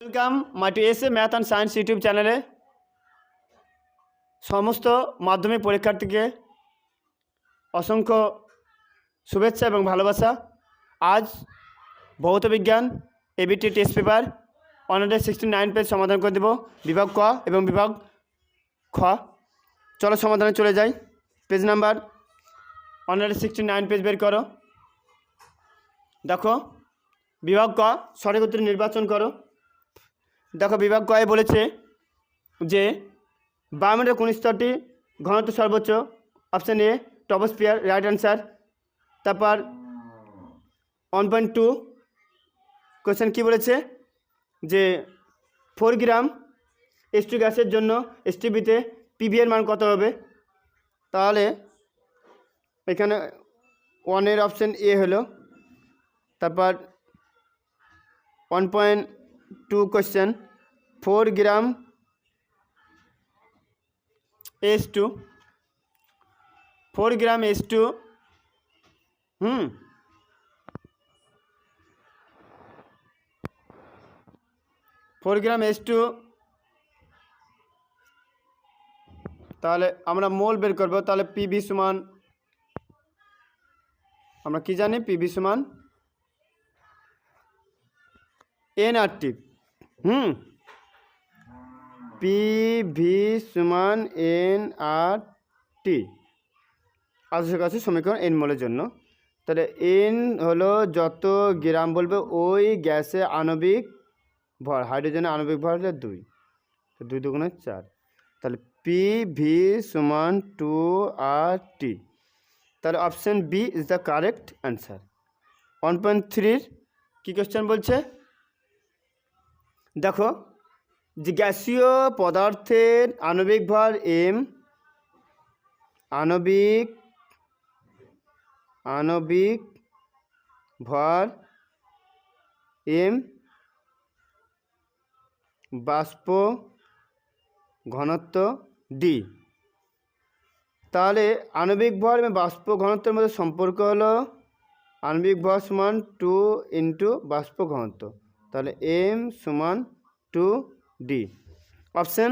Welcome my to S A math and science YouTube চ্যানেলে সমস্ত মাধ্যমিক পরীক্ষার্থীকে অসংখ্য শুভেচ্ছা এবং ভালোবাসা। আজ ভৌত বিজ্ঞান এবিটি টেস্ট পেপার অনারের সিক্সটি নাইন পেজ সমাধান করে দেব। বিভাগ ক এবং বিভাগ খ। চলো সমাধানে চলে যাই। পেজ নাম্বার অনারের সিক্সটি নাইন পেজ বের করো। দেখো, বিভাগ ক, সঠিক উত্তর নির্বাচন করো। দেখো বিভাগ কয়ে বলেছে যে বায়ুমণ্ডলের কোন স্তরটি ঘনত্ব সর্বোচ্চ option A troposphere right answer তারপর ওয়ান পয়েন্ট টু কোয়েশ্চেন কী বলেছে? যে ফোর গ্রাম এসটি গ্যাসের জন্য এসটিবিতে পিবি এর মান কত হবে? তাহলে এখানে ওয়ানের অপশান এ হলো। তারপর one point four gram S two four gram S two hmm four gram S two তাহলে আমরা মোল বের করব, তাহলে পিবি সমান, আমরা কি জানি পিবি সমান N R T hmm. P V সমান এন আর টি আদর্শ কাছে সমীকরণ এন মোলের জন্য। তাহলে এন হলো যত গ্রাম বলবে ওই গ্যাসে আণবিক ভর, হাইড্রোজেনের আণবিক ভর হলো দুই। তো দুই দুগুণে চার। তাহলে পি ভি সমান টু আর টি। তাহলে option B is the correct answer one point থ্রির কী কোয়েশ্চেন বলছে? দেখো যে গ্যাসীয় পদার্থের আণবিক ভর এম আণবিক আণবিক ভর এম বাষ্প ঘনত্ব ডি তাহলে আণবিক ভর এবং বাষ্প ঘনত্বের মধ্যে সম্পর্ক হলো আণবিক ভর সমান টু ইন্টু বাষ্প ঘনত্ব। তাহলে এম সমান two D option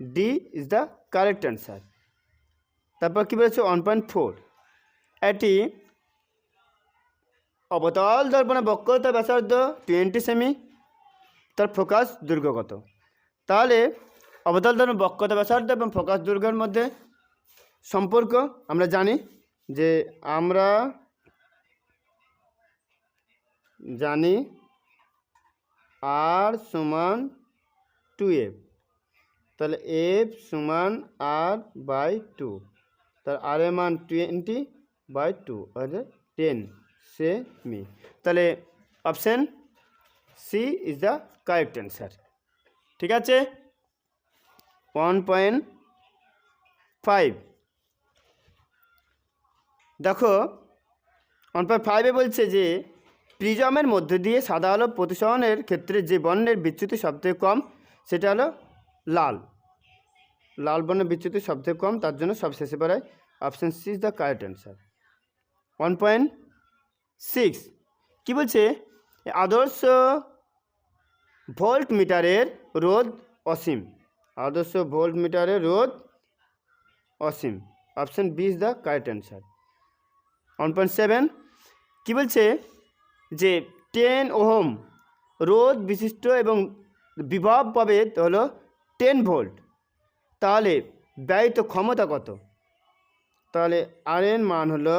D is the correct answer তারপর কী বলেছে? ওয়ান পয়েন্ট ফোর এটি অবতল দর্পণে বক্রতা ব্যাসার্ধ টোয়েন্টি সেমি তার ফোকাস দৈর্ঘ্য কত তাহলে অবতল দর্পণ বক্রতা ব্যাসার্ধ এবং ফোকাস দৈর্ঘ্যের মধ্যে সম্পর্ক আমরা জানি যে আমরা জানি আর সমান টু এফ। তাহলে এফ সমান আর বাই টু। তার আর এর মান টোয়েন্টি বাই টু মানে টেন সেমি তাহলে option C is the correct answer. ঠিক আছে? One point five. দেখো, ওয়ান পয়েন্ট ফাইভে বলছে যে প্রিজমের মধ্যে দিয়ে সাদা আলো প্রতিসরণের ক্ষেত্রে যে বর্ণের বিচ্যুতি সবথেকে কম, সেটা হলো লাল। লাল বর্ণের বিচ্যুতি সবথেকে কম, তার জন্য সব শেষে পড়ায় option C is the correct answer one point six কী বলছে? আদর্শ ভোল্ট মিটারের রোধ অসীম। আদর্শ ভোল্ট মিটারের রোধ অসীম। Option B is the correct answer one point seven কী বলছে? যে টেন ওহম রোধ বিশিষ্ট এবং বিভব পাবে হলো টেন ভোল্ট তাহলে ব্যয়িত ক্ষমতা কত? তাহলে আর এর মান হলো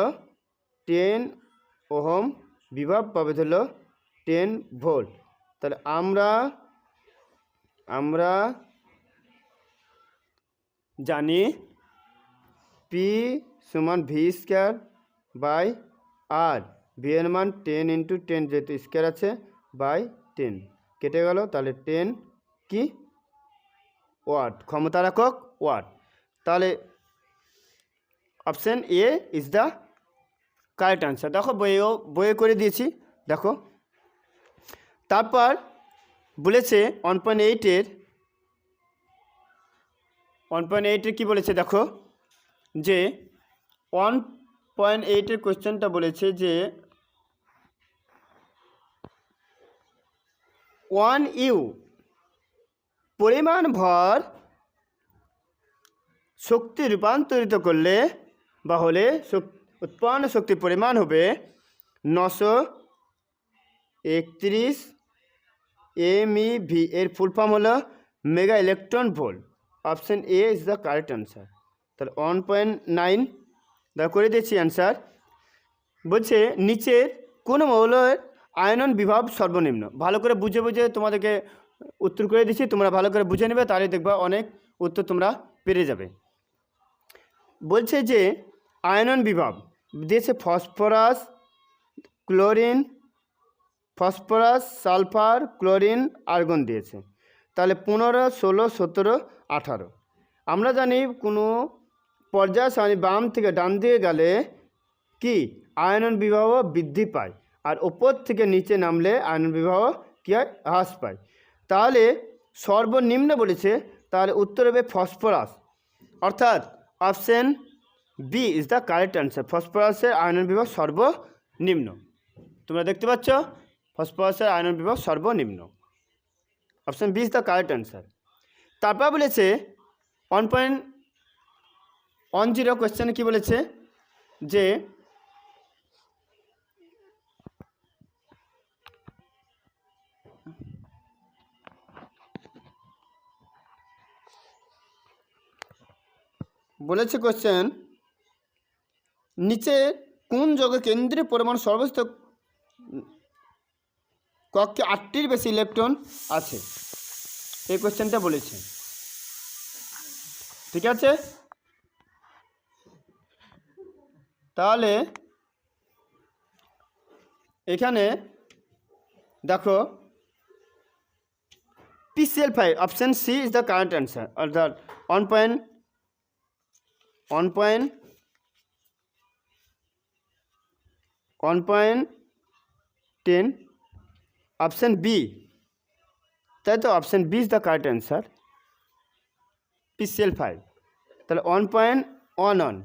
টেন ওহম বিভব পাবে হলো টেন ভোল্ট তাহলে আমরা আমরা জানি পি সমান ভি স্কোয়ার বাই আর এর মান টেন ইন্টু টেন যেহেতু স্কোয়ার আছে বাই টেন কেটে গেল, তাহলে টেন কি? ওয়াট, ক্ষমতা একক ওয়াট। তাহলে option A is the correct answer দেখো বইয়েও, বইয়ে করে দিয়েছি, দেখো। তারপর বলেছে ওয়ান পয়েন্ট এইটের ওয়ান পয়েন্ট এইটের কী বলেছে দেখো? যে ওয়ান পয়েন্ট এইটের কোশ্চেনটা বলেছে যে ওয়ান ইউ? পরিমাণ ভর শক্তি রূপান্তরিত করলে বা হলে উৎপন্ন শক্তির পরিমাণ হবে নশো একত্রিশ এমই ভি এর ফুল ফর্ম হলো mega electron volt. Option A is the correct answer তাহলে ওয়ান পয়েন্ট নাইন দা করে দিয়েছি অ্যান্সার বলছে নিচের কোন মৌলের আয়নন বিভব সর্বনিম্ন। ভালো করে বুঝে বুঝে তোমাদেরকে উত্তর করে দিচ্ছি। তোমরা ভালো করে বুঝে নেবে, তাহলে দেখবা অনেক উত্তর তোমরা পেরে যাবে। বলছে যে, আয়নন বিভব দিয়েছে phosphorus, chlorine, phosphorus, sulphur, chlorine, argon দিয়েছে। তাহলে পনেরো, ষোলো, সতেরো, আঠারো। আমরা জানি কোনো পর্যায় সারণী বাম থেকে ডান দিকে গেলে কি? আয়নন বিবাহ বৃদ্ধি পায়। আর ওপর থেকে নিচে নামলে আয়নন বিবাহ কী হয়? হ্রাস পায়। তাহলে সর্বনিম্ন বলেছে তাহলে উত্তর হবে ফসফরাস। অর্থাৎ option B is the correct answer ফসফরাসের আয়নন বিভাগ সর্বনিম্ন। তোমরা দেখতে পাচ্ছ? ফসফরাসের আয়নন বিভাগ সর্বনিম্ন। Option B is the correct answer তারপর বলেছে ওয়ান পয়েন্ট ওয়ান জিরো কোয়েশ্চেনে কী বলেছে? যে বলেছে কোশ্চেন নিচে কোন যোগে কেন্দ্রীয় পরিমাণ সর্বোচ্চ কক্ষে আটটির বেশি ইলেকট্রন আছে? এই কোশ্চেনটা বলেছে। ঠিক আছে? তাহলে এখানে দেখো PCl five option C is the current answer অর্থাৎ one point one point one point ten option B তাই তো option B is the correct answer PCl five তাহলে ওয়ান পয়েন্ট ওয়ান ওয়ান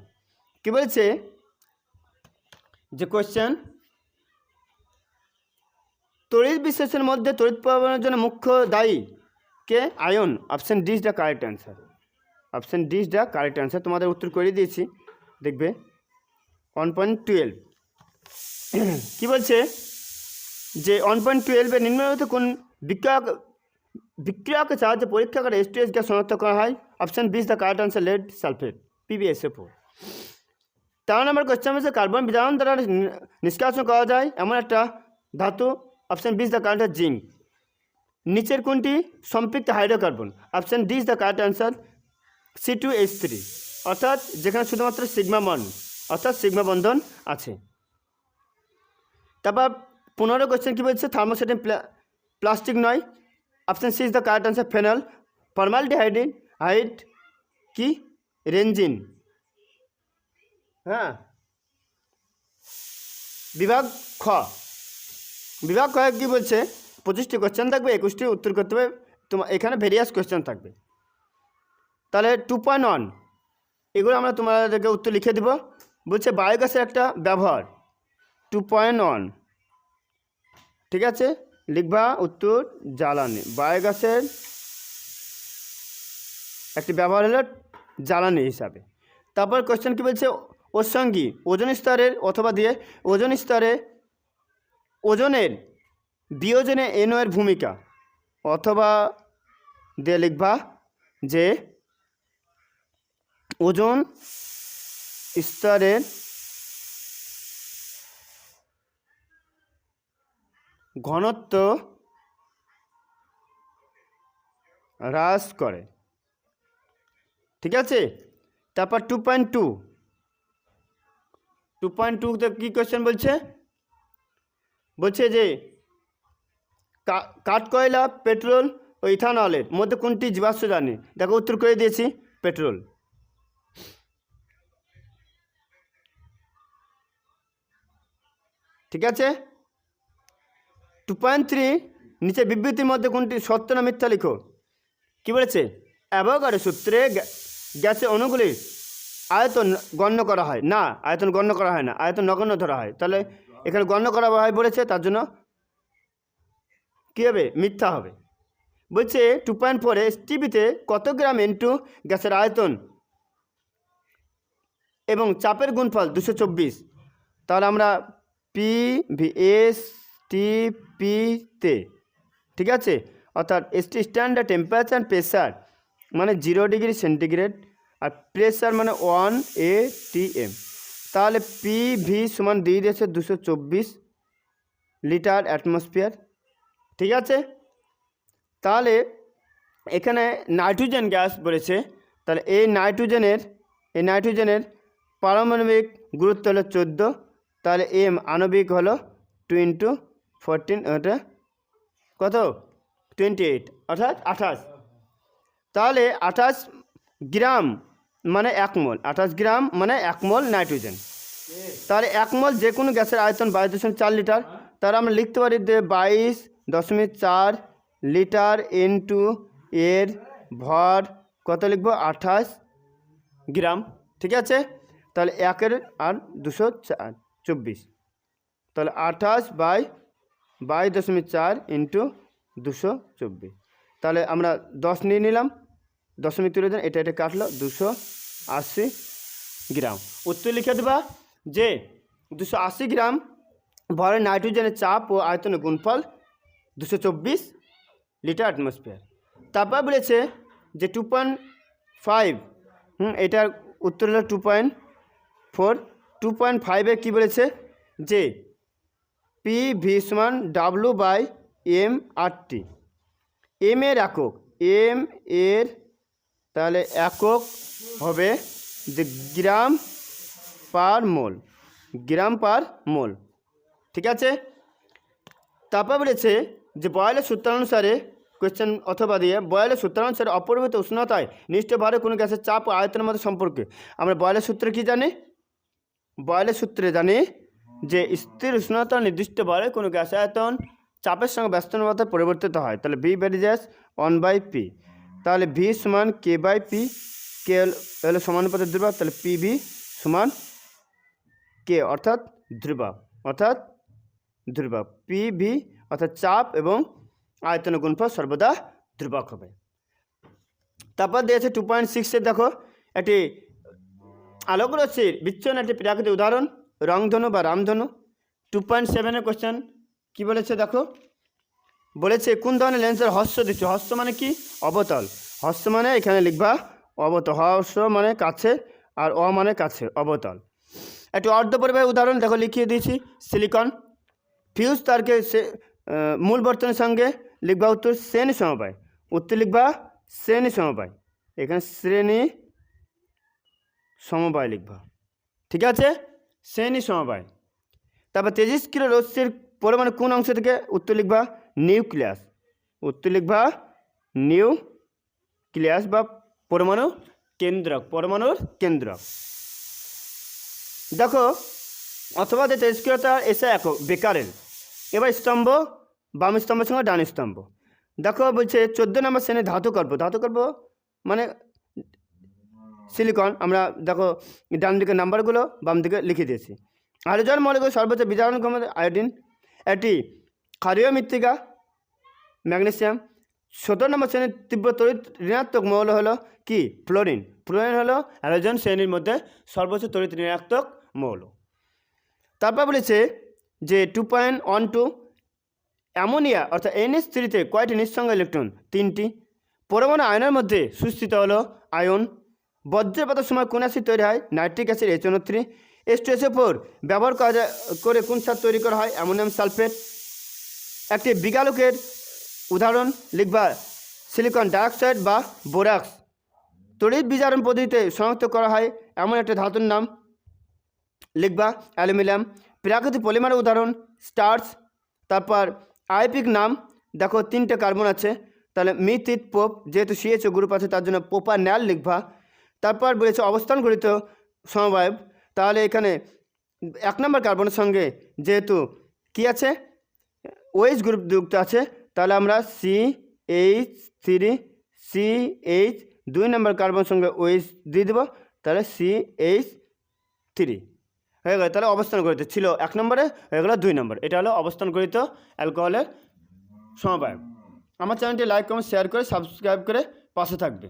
কী বলছে? যে কোয়েশ্চেন তড়িৎ বিশ্লেষণের মধ্যে তড়িৎ প্রবাহের জন্য মুখ্য দায়ী কে? Ion option D is the correct answer option D is the correct answer তোমাদের উত্তর করে দিয়েছি। দেখবে ওয়ান পয়েন্ট টুয়েলভ কী বলছে? যে ওয়ান পয়েন্ট টুয়েলভে নিম্নলিখিত কোন বিক্রিয়ক, বিক্রিয়কের সাহায্যে পরীক্ষা করে এসটিএস গ্যাস শনাক্ত করা হয়? Option B is the correct answer lead sulphate PbSO four তেরো নম্বর কোয়েশ্চেন হচ্ছে কার্বন বিজারণ দ্বারা নিষ্কাশন করা যায়? এমন একটা ধাতু। Option B is the correct zinc নিচের কোনটি? সম্পৃক্ত hydrocarbon option D is the correct answer C two H three অর্থাৎ যেখানে শুধুমাত্র সিগমা বন অর্থাৎ সিগমা বন্ধন আছে। তারপর পনেরো কোয়েশ্চেন কী বলছে? থার্মোসেটিন প্লাস্টিক নয়। Option C is the correct answer phenol formaldehyde hide কি? রেঞ্জিন হ্যাঁ। বিভাগ খ। বিভাগ খ কী বলছে? পঁচিশটি কোয়েশ্চেন থাকবে, একুশটি উত্তর করতে হবে। তোমার এখানে ভেরিয়াস কোয়েশ্চেন থাকবে। তাহলে টু পয়েন্ট ওয়ান এগুলো আমরা তোমাদেরকে উত্তর লিখে দেব। বলছে বায়োগ্যাসের একটা ব্যবহার টু পয়েন্ট ওয়ান ঠিক আছে? লিখবা উত্তর জ্বালানি, বায়োগ্যাসের একটি ব্যবহার হলো জ্বালানি হিসাবে। তারপর কোয়েশ্চেন কী বলছে? ওর সঙ্গী, ওজন স্তরের অথবা দিয়ে ওজন স্তরে, ওজনের বিয়োজনে এনো এর ভূমিকা, অথবা দিয়ে লিখবা যে ওজন স্তরের ঘনত্ব হ্রাস করে। ঠিক আছে? তারপর two point two two point টুতে কী কোয়েশ্চেন বলছে? বলছে যে, কা- কাঠকয়লা পেট্রোল ও ইথানলের মধ্যে কোনটি জীবাশ্ম জানে? দেখো উত্তর করে দিয়েছি, পেট্রোল। ঠিক আছে? টু পয়েন্ট থ্রি নিচে বিবৃতির মধ্যে কোনটি সত্য না মিথ্যা লিখো। কী বলেছে? অ্যাভোগাডো সূত্রে গ্যা- গ্যাসের অণুগুলির আয়তন গণ্য করা হয়। না, আয়তন গণ্য করা হয় না, আয়তন নগণ্য ধরা হয়। তাহলে এখানে গণ্য করা হয় বলেছে, তার জন্য কী হবে? মিথ্যা হবে। বলছে টু পয়েন্ট ফোরে টিভিতে কত গ্রাম ইন্টু গ্যাসের আয়তন এবং চাপের গুণফল দুশো চব্বিশ? তাহলে আমরা পি এস টি পিতে ঠিক আছে? অর্থাৎ এসটি স্ট্যান্ডার্ড টেম্পারেচার প্রেসার মানে জিরো ডিগ্রি সেন্টিগ্রেড আর প্রেসার মানে ওয়ান এ টি এম তাহলে পি ভি সমান দিয়ে দিয়েছে দুশো চব্বিশ লিটার অ্যাটমসফিয়ার ঠিক আছে? তাহলে এখানে নাইট্রোজেন গ্যাস বলেছে। তাহলে এই নাইট্রোজেনের এই নাইট্রোজেনের পারমাণবিক গুরুত্ব হলো চোদ্দ। তাহলে এম আণবিক হলো টু ইন্টু ফোরটিন, ওটা কত? টোয়েন্টি এইট, অর্থাৎ আঠাশ। তাহলে আঠাশ গ্রাম মানে এক মোল, আঠাশ গ্রাম মানে এক মোল নাইট্রোজেন। তাহলে এক মোল যে কোনো গ্যাসের আয়তন বাইশ দশমিক চার লিটার তার আমরা লিখতে পারি যে বাইশ দশমিক চার লিটার ইন্টু এর ভর কত লিখব? আঠাশ গ্রাম, ঠিক আছে? তাহলে একের আর দুশো চার। চব্বিশ। তাহলে আঠাশ বাই বাইশ দশমিক চার ইন্টু দুশো চব্বিশ। তাহলে আমরা দশ নিয়ে নিলাম, দশমিক তুলে দেন, এটা এটা কাটলো, দুশো আশি গ্রাম। উত্তর লিখে দেবা যে, দুশো আশি গ্রাম ভরের নাইট্রোজেনের চাপ ও আয়তনের গুণফল দুশো চব্বিশ লিটার অ্যাটমসফিয়ার। তারপর বলেছে যে টু পয়েন্ট ফাইভ হুম, এটার উত্তর হলো two point four two point ফাইভে কী বলেছে? যে পি ভি সমান W by M R T M এর একক এম এর তাহলে একক হবে যে গ্রাম পার মোল গ্রাম পার মোল ঠিক আছে? তারপর বলেছে যে বয়লের সূত্রানুসারে কোয়েশ্চেন অথবা দিয়ে বয়লের সূত্রানুসারে অপরিমিত উষ্ণতায় নিষ্ঠ ভারে কোনো গ্যাসের চাপ ও আয়তনের মধ্যে সম্পর্কে। আমরা বয়লের সূত্রে কি জানি? বয়লের সূত্রে জানি যে স্থির উষ্ণতা নির্দিষ্ট বলে কোনো গ্যাস আয়তন চাপের সঙ্গে ব্যস্ততার মধ্যে পরিবর্তিত হয়। তাহলে V varies as one by P তাহলে ভি সমান কে বাই পি কে হলো সমানুপাতের ধ্রুবক, তাহলে পি ভি সমান কে অর্থাৎ ধ্রুবক অর্থাৎ ধ্রুবক। পি ভি অর্থাৎ চাপ এবং আয়তনের গুণফল সর্বদা ধ্রুবক হবে। তারপর দিয়েছে টু পয়েন্ট সিক্সের দেখো, একটি আলোক রশ্মির বিচ্ছন্ন একটি প্রাকৃতিক উদাহরণ, রংধনু বা রামধনু। টু পয়েন্ট সেভেনের কোশ্চেন কী বলেছে দেখো? বলেছে, কোন ধরনের লেন্সের হস্য দিচ্ছে? হস্য মানে কি? অবতল। হস্য মানে এখানে লিখবা অবতল। হস্য মানে কাছে আর অ মানে কাছে, অবতল। একটি অর্ধপরিবাহী উদাহরণ দেখো, লিখিয়ে দিয়েছি সিলিকন ফিউজ তারকে সে মূল বর্তনের সঙ্গে লিখবা উত্তর শ্রেণি সমবায়। উত্তর লিখবা শ্রেণি সমবায়। এখানে শ্রেণি সমবায় লিখবা। ঠিক আছে? শ্রেণি সমবায়। তারপর তেজস্ক্রিয় রশ্মির পরমাণু কোন অংশ থেকে? উত্তর লিখবা, নিউক্লিয়াস। উত্তর লিখবা, নিউক্লিয়াস বা পরমাণু কেন্দ্রক, পরমাণুর কেন্দ্রক। দেখো, অথবা যে তেজস্ক্রিয়তা এসে একক, বেকারের। এবার স্তম্ভ, বাম স্তম্ভের সঙ্গে ডান স্তম্ভ। দেখো, বলছে চোদ্দ নম্বর শ্রেণির ধাতুকল্প ধাতুকল্প মানে সিলিকন আমরা দেখো ডান দিকে নাম্বারগুলো বাম দিকে লিখে দিয়েছি। হাইড্রোজেন মৌলিকের সর্বোচ্চ বিজারণ ক্ষমতা আয়োডিন এটি ক্ষারীয় মৃত্তিকা ম্যাগনেসিয়াম সতেরো নম্বর শ্রেণির তীব্র তড়িৎ ঋণাত্মক মৌল হলো কি? ফ্লোরিন ফ্লোরিন হলো হ্যালোজেন শ্রেণির মধ্যে সর্বোচ্চ তড়িৎ ঋণাত্মক মৌল। তারপর বলেছে যে two point one two ammonia অর্থাৎ এনএস থ্রিতে কয়টি নিঃসঙ্গ ইলেকট্রন? তিনটি। পরমাণু আয়নের মধ্যে সুস্থিত হলো আয়ন। বজ্রপাতের সময় কোন অ্যাসিড তৈরি হয়? Nitric acid H three S two এসে ফোর ব্যবহার করা যায়, করে কোন সার তৈরি করা হয়? Ammonium sulphate. একটি বিগালোকের উদাহরণ লিখবা। সিলিকন ডাইঅক্সাইড বা বোরাক্স। তড়িৎ বিজারণ পদ্ধতিতে শনাক্ত করা হয়, এমন একটা ধাতুর নাম। লিখবা, অ্যালুমিনিয়াম। প্রাকৃতিক পলিমারের উদাহরণ, স্টার্চ। তারপর আইপিক নাম। দেখো, তিনটে কার্বন আছে। তাহলে মিথিত পোপ যেহেতু সিএচও গ্রুপ আছে, তার জন্য পোপা ন্যাল লিখবা। তারপর বলেছে অবস্থান গঠিত সমবায় তাহলে এখানে এক নম্বর কার্বনের সঙ্গে যেহেতু কি আছে? ওএইচ গ্রুপ যুক্ত আছে, তাহলে আমরা C H three, C H দুই নম্বর কার্বন সঙ্গে ওএইচ দিয়ে দেবো, তাহলে সি এইচ থ্রি। হয়ে গেল, তাহলে অবস্থান গঠিত ছিল এক নম্বরে, হয়ে গেল দুই নম্বর। এটা হলো অবস্থান গঠিত অ্যালকোহলের সমবায় আমার চ্যানেলটি লাইক, কমেন্ট, শেয়ার করে সাবস্ক্রাইব করে পাশে থাকবে।